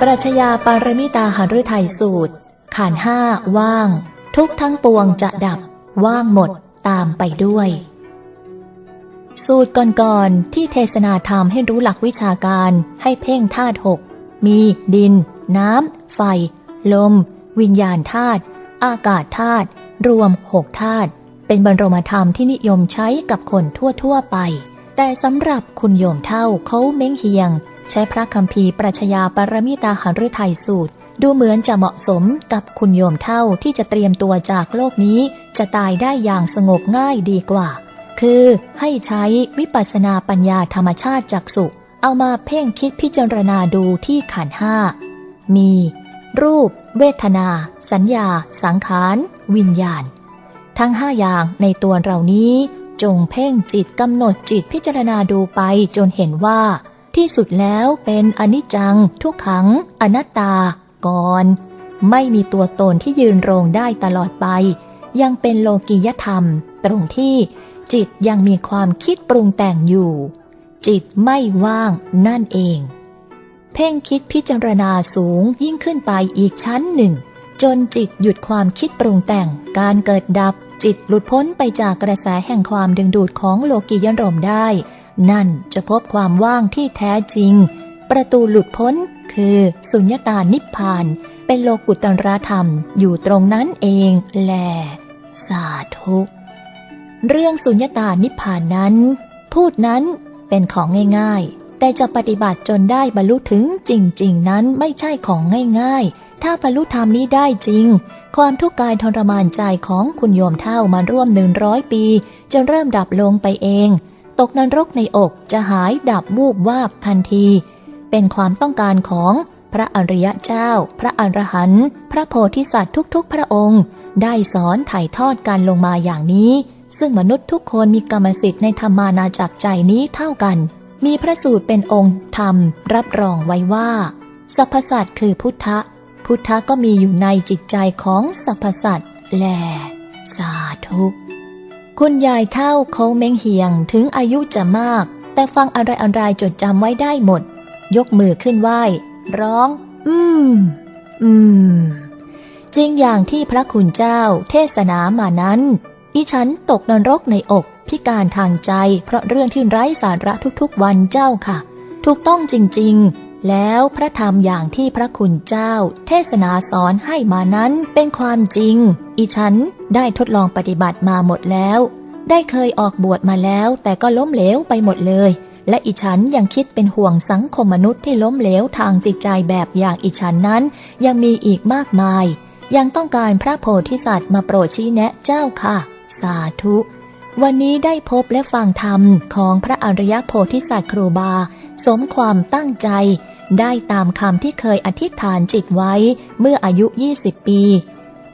ปรัชญาปารมิตาหฤทัยสูตร ขานห้าว่าง ทุกทั้งปวงจะดับ ว่างหมดตามไปด้วย สูตรก่อนๆที่เทศนาธรรมให้รู้หลักวิชาการให้เพ่งธาตุหกมีดิน น้ำ ไฟ ลม วิญญาณธาตุอากาศธาตุรวมหกธาตุเป็นบรรมธรรมที่นิยมใช้กับคนทั่วๆไป แต่สำหรับคุณโยมเท่าเขาเม้งเฮียง ใช้พระคัมภีปรัชญาปรมิตาหฤทัยสูตร ดูเหมือนจะเหมาะสมกับคุณโยมเท่าที่จะเตรียมตัวจากโลกนี้จะตายได้อย่างสงบง่ายดีกว่า คือให้ใช้วิปัสสนาปัญญาธรรมชาติจักสุเอามาเพ่งคิดพิจารณาดูที่ขันห้า มี รูป เวทนา สัญญา สังขาร วิญญาณ ทั้งห้าอย่างในตัวเรานี้ จงเพ่งจิตกำหนดจิตพิจารณาดูไปจนเห็นว่า ที่สุดแล้วเป็นอนิจจัง ทุกขัง อนัตตา ก่อน ไม่มีตัวตนที่ยืนโรงได้ตลอดไป ยังเป็นโลกียธรรม ตรงที่จิตยังมีความคิดปรุงแต่งอยู่ จิตไม่ว่างนั่นเอง เพ่งคิดพิจารณาสูงยิ่งขึ้นไปอีกชั้นหนึ่ง จนจิตหยุดความคิดปรุงแต่ง การเกิดดับจิตหลุดพ้นไปจากกระแสแห่งความดึงดูดของโลกียรมได้ นั่นจะพบความว่างที่แท้จริง ประตูหลุดพ้นคือสุญญตานิพพาน เป็นโลกุตตรธรรมอยู่ตรงนั้นเองแลสาธุเรื่องสุญญตานิพพานนั้น พูดนั้นเป็นของง่ายๆ แต่จะปฏิบัติจนได้บรรลุถึงจริง ๆ นั้นไม่ใช่ของง่ายๆ ถ้าบรรลุธรรมนี้ได้จริง ความทุกข์กายทรมานใจของคุณโยมเท่ามาร่วมหนึ่งร้อยปี จะเริ่มดับลงไปเอง ตกนรกในอกจะหายดับวูบวาบทันที เป็นความต้องการของพระอริยะเจ้า พระอรหันต์พระโพธิสัตว์ทุกๆ พระองค์ ได้สอนถ่ายทอดการลงมาอย่างนี้ ซึ่งมนุษย์ทุกคนมีกรรมสิทธิ์ในธรรมานาจักใจนี้เท่ากัน มีพระสูตรเป็นองค์ธรรม รับรองไว้ว่าสรรพสัตว์คือพุทธะพุทธะก็มีอยู่ในจิตใจของสรรพสัตว์แลสาธุ คุณยายเท่าเขาเม้งเหียงถึงอายุจะมาก แต่ฟังอะไรอะไรจดจำไว้ได้หมด ยกมือขึ้นไหว้ ร้อง อืม อืม จริงอย่างที่พระคุณเจ้าเทศนามานั้น อีฉันตกนรกในอก พิการทางใจ เพราะเรื่องที่ไร้สาระทุกๆวันเจ้าค่ะ ถูกต้องจริง ๆแล้วพระธรรมอย่างที่พระคุณเจ้า เทศนาสอนให้มานั้นเป็นความจริง อีฉันได้ทดลองปฏิบัติมาหมดแล้ว ได้เคยออกบวชมาแล้ว แต่ก็ล้มเหลวไปหมดเลย และอีฉันยังคิดเป็นห่วงสังคมมนุษย์ที่ล้มเหลวทางจิตใจแบบอย่างอีฉันนั้น ยังมีอีกมากมาย ยังต้องการพระโพธิสัตว์มาโปรดชี้แนะเจ้าค่ะ สาธุ วันนี้ได้พบและฟังธรรมของพระอริยโพธิสัตว์ครูบา สมความตั้งใจได้ตามคำที่เคยอธิษฐานจิตไว้เมื่ออายุ 20 ปี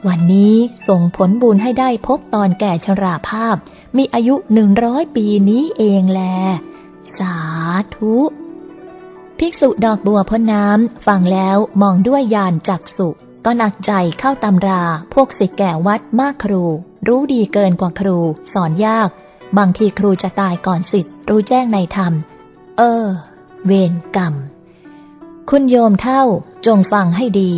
วันนี้ส่งผลบุญให้ได้พบตอนแก่ชราภาพ มีอายุหนึ่งร้อยปีนี้เองแล สาธุ ภิกษุดอกบัวพ้นน้ำฟังแล้วมองด้วยญาณจักสุก็หนักใจเข้าตำราพวกศิษย์แก่วัดมากครู รู้ดีเกินกว่าครู สอนยาก บางทีครูจะตายก่อนสิทธิ์รู้แจ้งในธรรม เออ เวรกรรม คุณโยมเท่าจงฟังให้ดี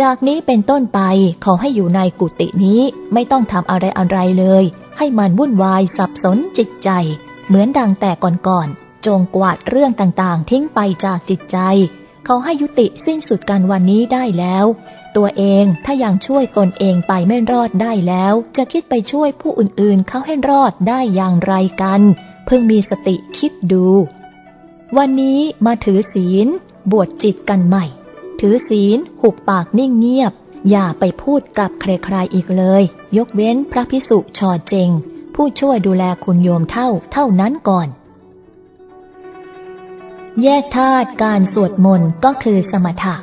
จากนี้เป็นต้นไปขอให้อยู่ในกุฏินี้ไม่ต้องทำอะไรอะไรเลย ให้มันวุ่นวายสับสนจิตใจ เหมือนดังแต่ก่อนๆจงกวาดเรื่องต่างๆ ทิ้งไปจากจิตใจ เขาให้ยุติสิ้นสุดกันวันนี้ได้แล้ว ตัวเองถ้ายังช่วยตนเองไปไม่รอดได้แล้ว จะคิดไปช่วยผู้อื่นๆ เขาให้รอดได้อย่างไรกัน เพิ่งมีสติคิดดู วันนี้มาถือศีล บวชจิตกันใหม่ ถือศีล หุบปากนิ่งเงียบ อย่าไปพูดกับใครๆอีกเลย ยกเว้นพระพิสุชอเจง ผู้ช่วยดูแลคุณโยมเท่าเท่านั้นก่อน แยกธาตุการสวดมนต์ก็คือสมถะ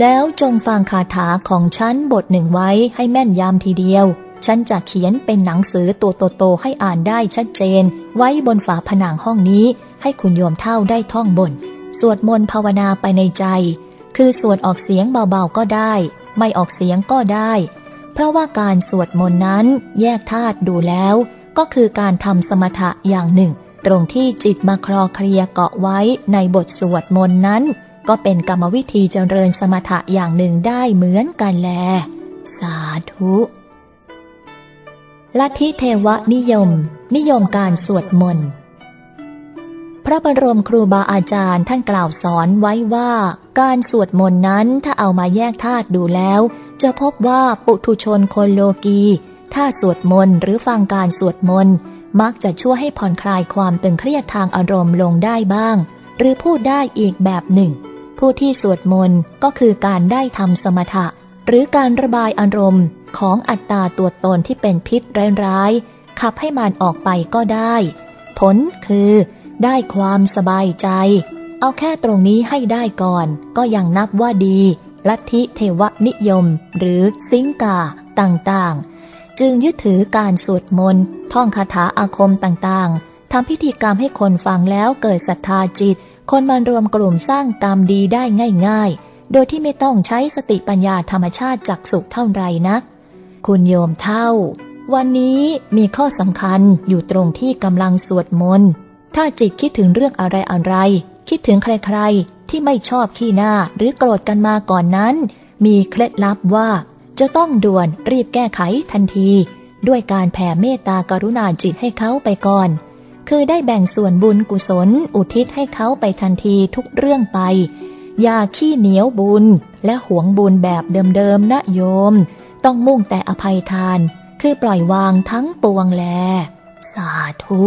แล้วจงฟังคาถาของฉันบทหนึ่งไว้ให้แม่นยำทีเดียว ฉันจะเขียนเป็นหนังสือตัวโตๆให้อ่านได้ชัดเจน ไว้บนฝาผนังห้องนี้ ให้คุณโยมเท่าได้ท่องบน สวดมนต์ภาวนาไปในใจ คือสวดออกเสียงเบาๆก็ได้ ไม่ออกเสียงก็ได้ เพราะว่าการสวดมนต์นั้นแยกธาตุดูแล้ว ก็คือการทำสมถะอย่างหนึ่ง ตรงที่จิตมาคลอเคลียเกาะไว้ในบทสวดมนต์นั้น ก็เป็นกรรมวิธีเจริญสมถะอย่างหนึ่งได้เหมือนกันแล สาธุลัทธิเทวนิยม นิยมการสวดมนต์ พระบรมครูบาอาจารย์ท่านกล่าวสอนไว้ว่า การสวดมนต์นั้นถ้าเอามาแยกธาตุดูแล้ว จะพบว่าปุถุชนคนโลกีถ้าสวดมนต์หรือฟังการสวดมนต์มักจะช่วยให้ผ่อนคลายความตึงเครียดทางอารมณ์ลงได้บ้าง หรือพูดได้อีกแบบหนึ่ง ผู้ที่สวดมนต์ก็คือการได้ทำสมถะ หรือการระบายอารมณ์ของอัตตาตัวตนที่เป็นพิษร้ายๆขับให้มันออกไปก็ได้ ผลคือ ได้ความสบายใจ เอาแค่ตรงนี้ให้ได้ก่อน ก็ยังนับว่าดี ลัทธิเทวนิยม หรือซิงกาต่างๆ จึงยึดถือการสวดมนต์ ท่องคาถาอาคมต่างๆทำพิธีกรรมให้คนฟังแล้วเกิดศรัทธาจิต คนมารวมกลุ่มสร้างกรรมดีได้ง่าย ๆ โดยที่ไม่ต้องใช้สติปัญญาธรรมชาติจักสุขเท่าไรนักคุณโยมเท่า วันนี้มีข้อสำคัญอยู่ตรงที่กำลังสวดมนต์ ถ้าจิตคิดถึงเรื่องอะไรอะไร คิดถึงใครๆ ที่ไม่ชอบขี้หน้าหรือโกรธกันมาก่อนนั้น มีเคล็ดลับว่า จะต้องด่วนรีบแก้ไขทันที ด้วยการแผ่เมตตากรุณาจิตให้เขาไปก่อน คือได้แบ่งส่วนบุญกุศล อุทิศให้เขาไปทันทีทุกเรื่องไป อย่าขี้เหนียวบุญ และหวงบุญแบบเดิมๆนะโยม ต้องมุ่งแต่อภัยทาน คือปล่อยวางทั้งปวงแล สาธุ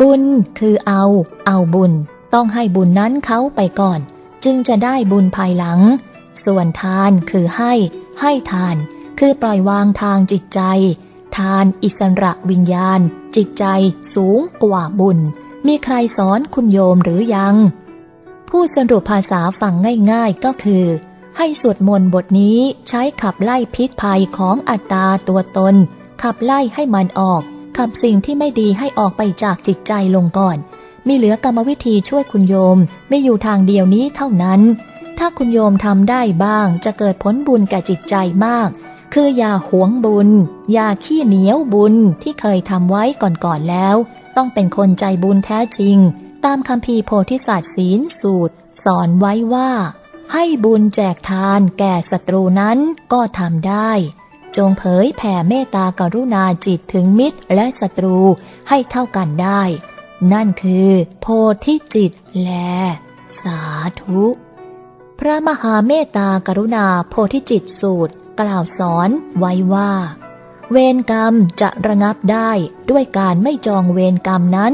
บุญคือเอา เอาบุญ ต้องให้บุญนั้นเขาไปก่อน จึงจะได้บุญภายหลัง ส่วนทานคือให้ ให้ทาน คือปล่อยวางทางจิตใจ ทานอิสระวิญญาณ จิตใจสูงกว่าบุญ มีใครสอนคุณโยมหรือยัง ผู้สรุปภาษาฟังง่ายๆก็คือ ให้สวดมนต์บทนี้ใช้ขับไล่พิษภัยของอัตตาตัวตน ขับไล่ให้มันออก ขับสิ่งที่ไม่ดีให้ออกไปจากจิตใจลงก่อน มีเหลือกรรมวิธีช่วยคุณโยมไม่อยู่ทางเดียวนี้เท่านั้น ถ้าคุณโยมทำได้บ้างจะเกิดผลบุญแก่จิตใจมาก คืออย่าหวงบุญ อย่าขี้เหนียวบุญที่เคยทำไว้ก่อนๆแล้ว ต้องเป็นคนใจบุญแท้จริง ตามคำพีโพธิศาสตว์ศีลสูตร สอนไว้ว่า ให้บุญแจกทานแก่ศัตรูนั้นก็ทำได้ จงเผยแผ่เมตตากรุณาจิตถึงมิตรและศัตรูให้เท่ากันได้ นั่นคือโพธิจิตแล สาธุ พระมหาเมตตากรุณาโพธิจิตสูตร กล่าวสอนไว้ว่า เวรกรรมจะระงับได้ด้วยการไม่จองเวรกรรมนั้น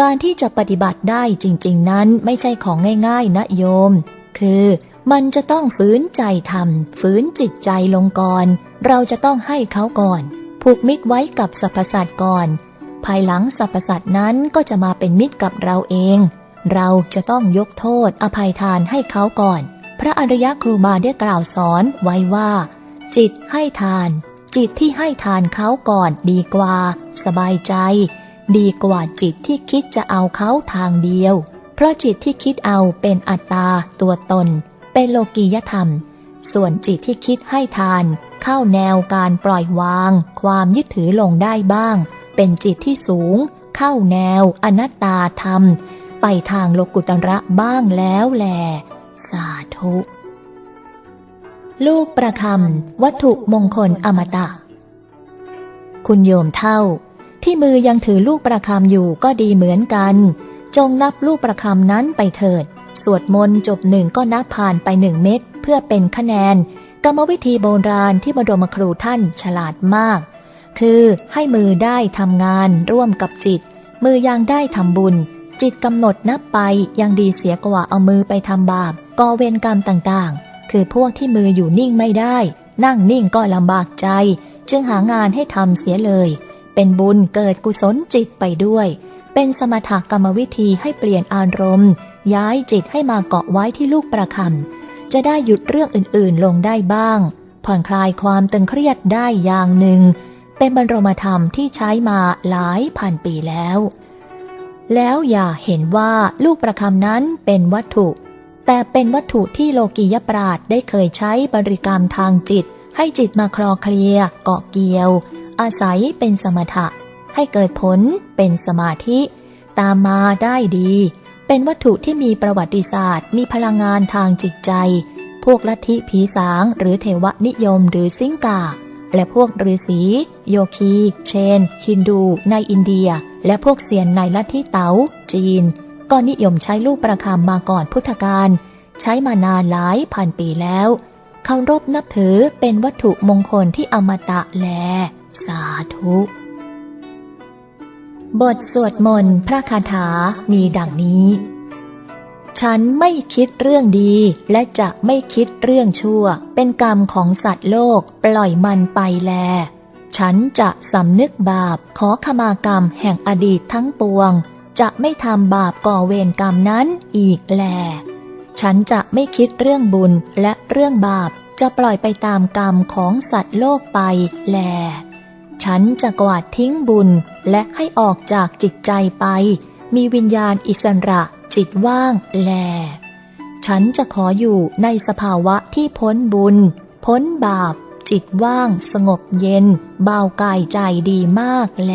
การที่จะปฏิบัติได้จริง ๆ นั้นไม่ใช่ของง่าย ๆ นะโยม คือ มันจะต้องฝืนใจทำฝืนจิตใจลงก่อน เราจะต้องให้เขาก่อน ผูกมิตรไว้กับสรรพสัตว์ก่อน ภายหลังสรรพสัตว์นั้นก็จะมาเป็นมิตรกับเราเอง เราจะต้องยกโทษอภัยทานให้เขาก่อน พระอริยครูบาได้กล่าวสอนไว้ว่า จิตให้ทาน จิตที่ให้ทานเขาก่อนดีกว่า สบายใจ ดีกว่าจิตที่คิดจะเอาเขาทางเดียว เพราะจิตที่คิดเอาเป็นอัตตาตัวตน เป็นโลกียธรรม ส่วนจิตที่คิดให้ทาน เข้าแนวการปล่อยวาง ความยึดถือลงได้บ้าง เป็นจิตที่สูง เข้าแนว อนัตตาธรรม ไปทางโลกุตระบ้างแล้วแลสาธุ ลูกประคำวัตถุมงคลอมตะ คุณโยมเท่า ที่มือยังถือลูกประคำอยู่ก็ดีเหมือนกัน จงนับลูกประคำนั้นไปเถิด สวดมนต์จบหนึ่งก็นับผ่านไปหนึ่งเม็ดเพื่อเป็นคะแนน กรรมวิธีโบราณที่บรมครูท่านฉลาดมาก คือให้มือได้ทำงานร่วมกับจิต มือยังได้ทำบุญ จิตกำหนดนับไปยังดีเสียกว่าเอามือไปทำบาปก่อเวรกรรมต่างๆ คือพวกที่มืออยู่นิ่งไม่ได้ นั่งนิ่งก็ลำบากใจ จึงหางานให้ทำเสียเลย เป็นบุญเกิดกุศลจิตไปด้วย เป็นสมถกรรมวิธีให้เปลี่ยนอารมณ์ ย้ายจิตให้มาเกาะไว้ที่ลูกประคำจะได้หยุดเรื่องอื่นๆลงได้บ้าง ผ่อนคลายความตึงเครียดได้อย่างหนึ่ง เป็นบรรมธรรมที่ใช้มาหลายพันปีแล้ว แล้วอย่าเห็นว่าลูกประคำนั้นเป็นวัตถุ แต่เป็นวัตถุที่โลกียปราดได้เคยใช้บริกรรมทางจิต ให้จิตมาคลอเคลียเกาะเกี่ยว อาศัยเป็นสมถะ ให้เกิดผลเป็นสมาธิ ตามมาได้ดี เป็นวัตถุที่มีประวัติศาสตร์ มีพลังงานทางจิตใจ พวกลัทธิผีสาง หรือเทวนิยมหรือซิงกา และพวกฤาษี โยคี เชน ฮินดู ในอินเดีย และพวกเซียนในลัทธิเต๋า จีน ก็นิยมใช้ลูกประคำมาก่อนพุทธกาล ใช้มานานหลายพันปีแล้วเคารพนับถือเป็นวัตถุมงคลที่อมตะแล สาธุ บทสวดมนต์พระคาถามีดังนี้ ฉันไม่คิดเรื่องดีและจะไม่คิดเรื่องชั่ว เป็นกรรมของสัตว์โลกปล่อยมันไปแล ฉันจะสำนึกบาปขอขมากรรมแห่งอดีตทั้งปวง จะไม่ทำบาปก่อเวรกรรมนั้นอีกแล ฉันจะไม่คิดเรื่องบุญและเรื่องบาปจะปล่อยไปตามกรรมของสัตว์โลกไปแล ฉันจะกวาดทิ้งบุญและให้ออกจากจิตใจไป มีวิญญาณอิสระจิตว่างแล ฉันจะขออยู่ในสภาวะที่พ้นบุญ พ้นบาป จิตว่าง สงบเย็น เบากายใจดีมากแล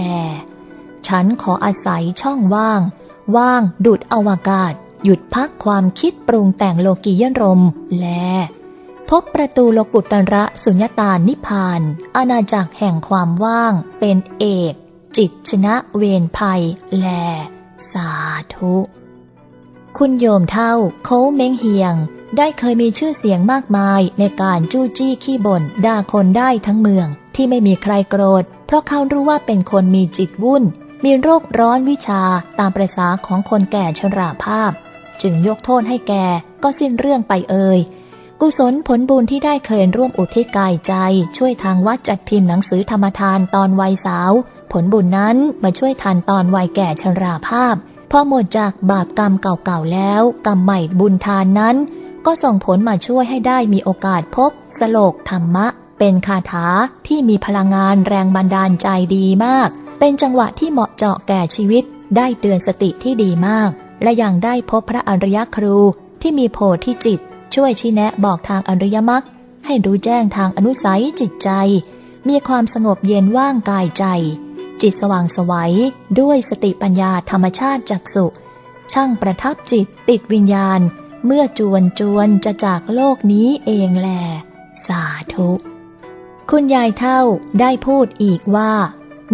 ฉันขออาศัยช่องว่าง ว่างดุดอวกาศ หยุดพักความคิดปรุงแต่งโลกียรมแล พบประตูโลกุตระสุญญตานิพาน อาณาจักรแห่งความว่างเป็นเอก จิตชนะเวรภัย แล สาธุ คุณโยมเท่าโค้เม้งเฮียง ได้เคยมีชื่อเสียงมากมายในการจู้จี้ขี้บ่นด่าคนได้ทั้งเมือง ที่ไม่มีใครโกรธ เพราะเขารู้ว่าเป็นคนมีจิตวุ่น มีโรคร้อนวิชาตามประษาของคนแก่ชราภาพ จึงยกโทษให้แกก็สิ้นเรื่องไปเอ่ย กุศลผลบุญที่ได้เคยร่วมอุทิศกายใจ ช่วยทางวัดจัดพิมพ์หนังสือธรรมทานตอนวัยสาว ผลบุญนั้นมาช่วยทันตอนวัยแก่ชราภาพ พอหมดจากบาปกรรมเก่าๆแล้ว กรรมใหม่บุญทานนั้น ก็ส่งผลมาช่วยให้ได้มีโอกาสพบ สโลกธรรมะ เป็นคาถาที่มีพลังงานแรงบันดาลใจดีมาก เป็นจังหวะที่เหมาะเจาะแก่ชีวิต ได้เตือนสติที่ดีมาก และยังได้พบพระอริยครูที่มีโพธิจิต ช่วยชี้แนะบอกทางอริยมรรคให้รู้แจ้งทางอนุสัยจิตใจ มีความสงบเย็นว่างกายใจ จิตสว่างสวัยด้วยสติปัญญาธรรมชาติจักสุช่างประทับจิตติดวิญญาณ เมื่อจวนจวนจะจากโลกนี้เองแล สาธุ คุณยายเท่าได้พูดอีกว่า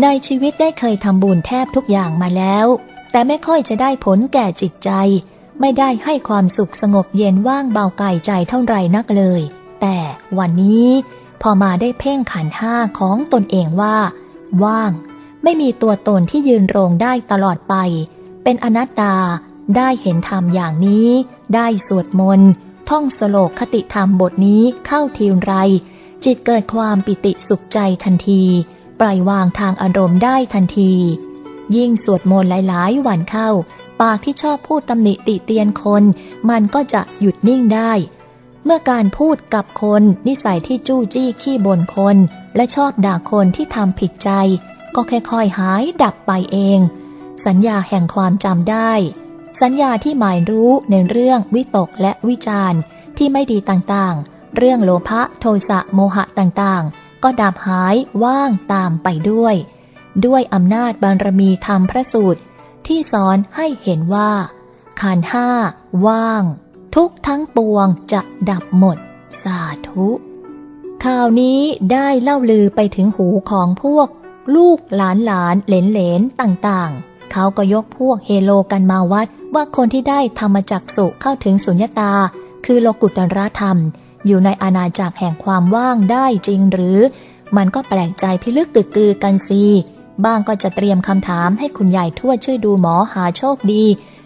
ในชีวิตได้เคยทำบุญแทบทุกอย่างมาแล้ว แต่ไม่ค่อยจะได้ผลแก่จิตใจ ไม่ได้ให้ความสุขสงบเย็นว่างเบากายใจเท่าไรนักเลย แต่วันนี้พอมาได้เพ่งขันห้าของตนเองว่า ว่าง ไม่มีตัวตนที่ยืนโรงได้ตลอดไป เป็นอนัตตาได้เห็นธรรมอย่างนี้ ได้สวดมนต์ท่องสโลกคติธรรมบทนี้เข้าทีไร จิตเกิดความปิติสุขใจทันที ปล่อยวางทางอารมณ์ได้ทันที ยิ่งสวดมนต์หลายๆ วันเข้า ปากที่ชอบพูดตำหนิติเตียนคน มันก็จะหยุดนิ่งได้ เมื่อการพูดกับคน นิสัยที่จู้จี้ขี้บ่นคน และชอบด่าคนที่ทำผิดใจ ก็ค่อยๆหายดับไปเอง สัญญาแห่งความจำได้ สัญญาที่หมายรู้ในเรื่องวิตกและวิจารณ์ที่ไม่ดีต่างๆ เรื่องโลภะโทสะโมหะต่างๆ ก็ดับหายว่างตามไปด้วย ด้วยอำนาจบารมีธรรมพระสูตร ที่สอนให้เห็นว่า ขันห้า ว่าง ทุกทั้งปวงจะดับหมด สาธุข่าวนี้ได้เล่าลือไปถึงหูของพวก ลูกหลานหลานเหลนเหลนต่างๆ เขาก็ยกพวกเฮโลกันมาวัด ว่าคนที่ได้ธรรมจักสุเข้าถึงสุญญตา คือโลกุตรธรรม อยู่ในอาณาจักรแห่งความว่างได้จริงหรือ มันก็แปลกใจพิลึกตึกตือกันซี บ้างก็จะเตรียมคำถามให้คุณยายทวดช่วยดูหมอหาโชคดี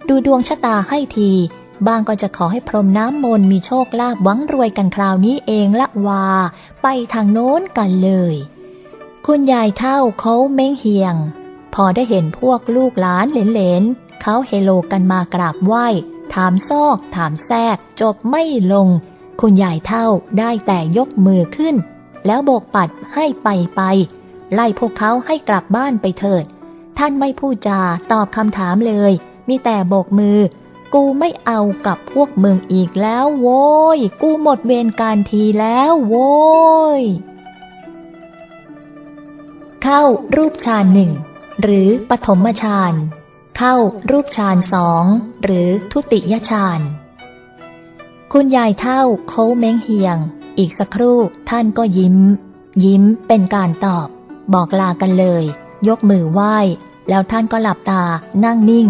ดูดวงชะตาให้ที บ้างก็จะขอให้พรมน้ำมนต์มีโชคลาภหวังรวยกันคราวนี้เองละว่าไปทางโน้นกันเลย คุณยายเท่าเขาเม้งเฮียง พอได้เห็นพวกลูกหลานเหลนๆเขาเฮโลกันมากราบไหว้ ถามซอก ถามแทรกจบไม่ลง คุณยายเท่าได้แต่ยกมือขึ้น แล้วโบกปัดให้ไปไป ไล่พวกเขาให้กลับบ้านไปเถิด ท่านไม่พูดจาตอบคำถามเลย มีแต่โบกมือ กูไม่เอากับพวกมึงอีกแล้วโว้ย กูหมดเวรการทีแล้วโว้ย เข้ารูปฌานหนึ่งหรือปฐมฌาน เข้ารูปฌานสองหรือทุติยฌาน คุณยายเท่าโค้เม้งเฮียง อีกสักครู่ท่านก็ยิ้ม ยิ้มเป็นการตอบ บอกลากันเลย ยกมือไหว้ แล้วท่านก็หลับตา นั่งนิ่ง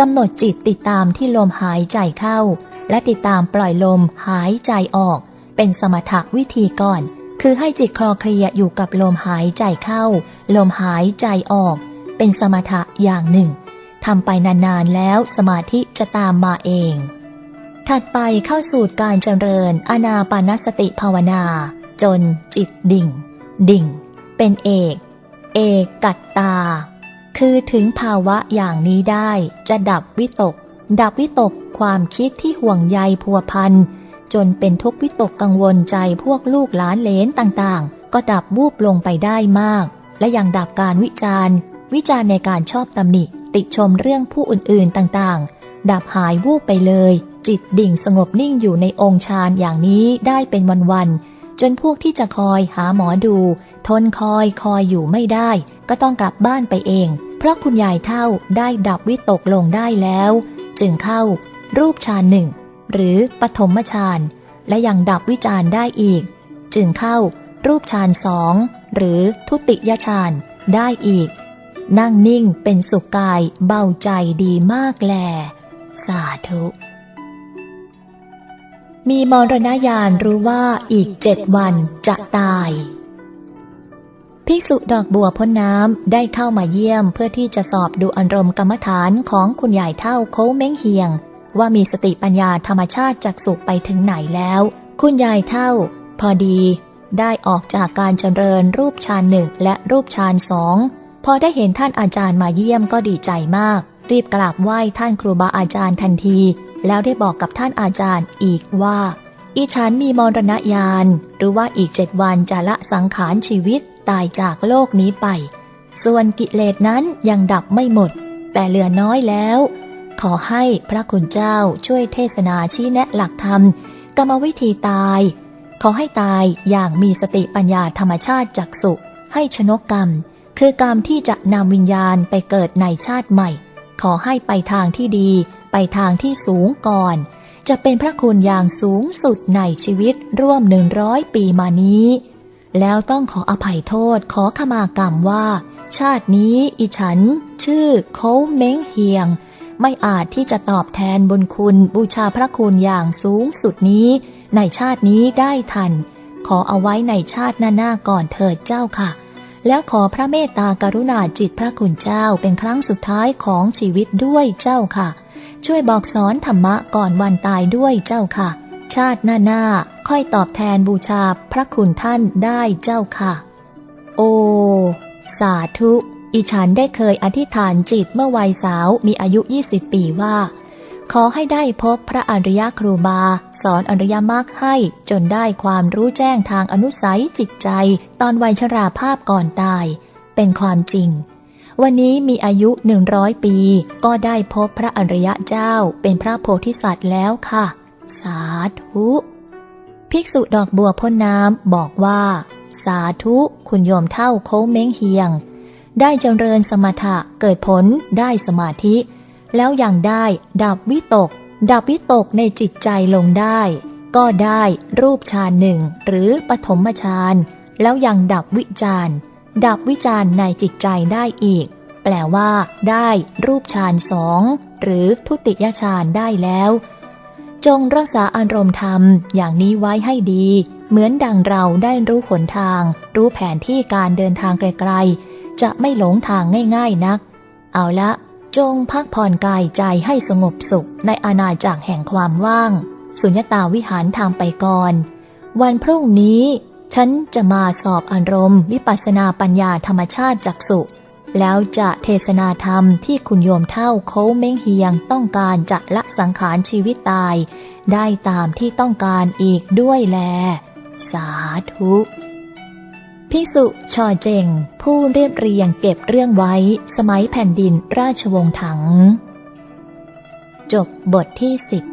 กำหนดจิตติดตามที่ลมหายใจเข้า และติดตามปล่อยลมหายใจออก เป็นสมถะวิธีก่อน คือให้จิตคลอเคลียอยู่กับลมหายใจเข้า ลมหายใจออก เป็นสมถะอย่างหนึ่งทำไปนานๆแล้วสมาธิจะตามมาเอง ถัดไปเข้าสู่การเจริญอนาปานสติภาวนา จนจิตดิ่ง ดิ่ง เป็นเอก เอกกัตตา คือถึงภาวะอย่างนี้ได้จะดับวิตก ดับวิตกความคิดที่ห่วงใยพัวพัน จนเป็นทุกวิตกกังวลใจพวกลูกหลานเหลนต่างๆ ก็ดับวูบลงไปได้มาก และยังดับการวิจารณ์ วิจารณ์ในการชอบตำหนิ ติชมเรื่องผู้อื่นๆต่างๆ ดับหายวูบไปเลย จิตดิ่งสงบนิ่งอยู่ในองค์ฌานอย่างนี้ได้เป็นวันๆจนพวกที่จะคอยหาหมอดู ทนคอยคอยอยู่ไม่ได้ ก็ต้องกลับบ้านไปเอง เพราะคุณยายเท่าได้ดับวิตกลงได้แล้ว จึงเข้า รูปฌานหนึ่งหรือปฐมฌานและยังดับวิจารณ์ได้อีก จึงเข้า รูปฌานสองหรือทุติยฌานได้อีก นั่งนิ่งเป็นสุขกาย เบาใจดีมากแล สาธุ มีมรณญาณรู้ว่าอีกเจ็ดวันจะตาย ภิกษุดอกบัวพ้นน้ำได้เข้ามาเยี่ยม เพื่อที่จะสอบดูอารมณ์กรรมฐานของคุณยายเท่าโค้เม้งเฮียง ว่ามีสติปัญญาธรรมชาติจากสุขไปถึงไหนแล้ว คุณยายเท่า พอดี ได้ออกจากการเจริญรูปฌานหนึ่งและรูปฌานสองพอได้เห็นท่านอาจารย์มาเยี่ยมก็ดีใจมาก รีบกราบไหว้ท่านครูบาอาจารย์ทันที แล้วได้บอกกับท่านอาจารย์อีกว่า อีฉันมีมรณญาณหรือว่าอีกเจ็ดวันจะละสังขารชีวิต ตายจากโลกนี้ไป ส่วนกิเลสนั้นยังดับไม่หมด แต่เหลือน้อยแล้ว ขอให้พระคุณเจ้าช่วยเทศนาชี้แนะหลักธรรม กรรมวิธีตาย ขอให้ตายอย่างมีสติปัญญาธรรมชาติจักสุให้ชนกกรรม คือกรรมที่จะนำวิญญาณไปเกิดในชาติใหม่ ขอให้ไปทางที่ดีไปทางที่สูงก่อน จะเป็นพระคุณอย่างสูงสุดในชีวิตร่วมหนึ่งร้อยปีมานี้ แล้วต้องขออภัยโทษขอขมากรรมว่า ชาตินี้อิฉัน ชื่อเขาเม้งเฮียง ไม่อาจที่จะตอบแทนบุญคุณบูชาพระคุณอย่างสูงสุดนี้ ในชาตินี้ได้ทัน ขอเอาไว้ในชาติหน้าๆก่อนเถิดเจ้าค่ะ แล้วขอพระเมตตากรุณาจิตพระคุณเจ้าเป็นครั้งสุดท้ายของชีวิตด้วยเจ้าค่ะ ช่วยบอกสอนธรรมะก่อนวันตายด้วยเจ้าค่ะ ชาติหน้าๆค่อยตอบแทนบูชาพระคุณท่านได้เจ้าค่ะ โอ สาธุ อิฉันได้เคยอธิษฐานจิตเมื่อวัยสาวมีอายุ 20 ปีว่า ขอให้ได้พบพระอริยครูบา สอนอริยมรรคให้จนได้ความรู้แจ้งทางอนุสัยจิตใจ ตอนวัยชราภาพก่อนตาย เป็นความจริงวันนี้มีอายุหนึ่งร้อยปี ก็ได้พบพระอริยะเจ้าเป็นพระโพธิสัตว์แล้วค่ะ สาธุ ภิกษุดอกบัวพ่นน้ำบอกว่า สาธุคุณโยมเท่าโค้งเม้งเฮียง ได้เจริญสมถะเกิดผลได้สมาธิ แล้วยังได้ดับวิตก ดับวิตกในจิตใจลงได้ ก็ได้รูปฌานหนึ่งหรือปฐมฌานแล้วยังดับวิจารดับวิจารในจิตใจได้อีก แปลว่า ได้รูปฌานสองหรือทุติยฌานได้แล้ว จงรักษาอารมณ์ธรรมอย่างนี้ไว้ให้ดี เหมือนดังเราได้รู้หนทาง รู้แผนที่การเดินทางไกลๆ จะไม่หลงทางง่ายๆนัก เอาละจงพักผ่อนกายใจให้สงบสุขในอาณาจักรแห่งความว่าง สุญญตาวิหารทางไปก่อน วันพรุ่งนี้ ฉันจะมาสอบอารมณ์ วิปัสสนาปัญญาธรรมชาติจักสุ แล้วจะเทศนาธรรมที่คุณโยมเท่าโคเม้งเฮียงต้องการจะละสังขารชีวิตตาย ได้ตามที่ต้องการอีกด้วยแล สาธุ ภิกษุชอเจง ผู้เรียบเรียงเก็บเรื่องไว้สมัยแผ่นดินราชวงศ์ถัง จบบทที่สิบ